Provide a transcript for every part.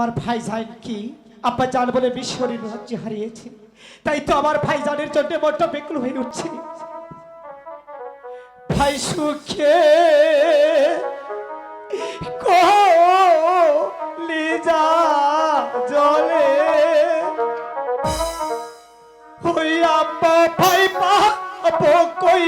আমার ভাই জান কি? আব্বা জান বলে বিশ্বরী রাজ্যে হারিয়েছে। তাই তো আমার ভাই জানের জন্য মনটা বেকুল হয়ে উঠছে। ভাই সুখে লিজা জলে। হই আব্বা ভাই পা কই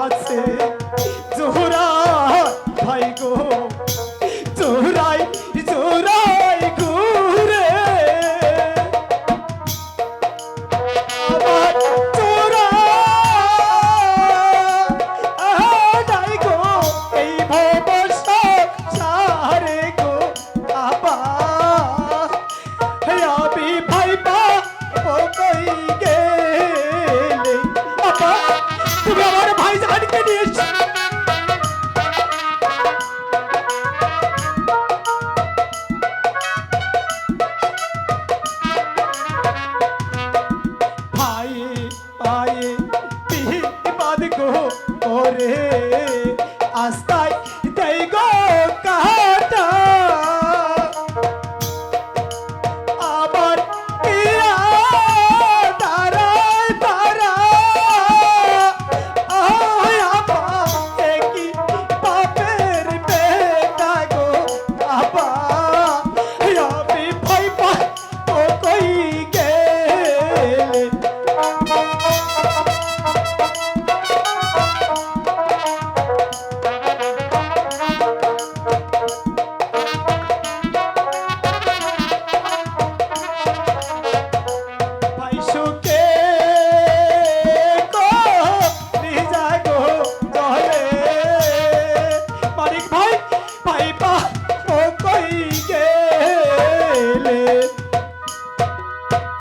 আছে জোহরা ভাই গো। জোহরাই জোহরাই ঘুরে। ভাই পা ও কই গে?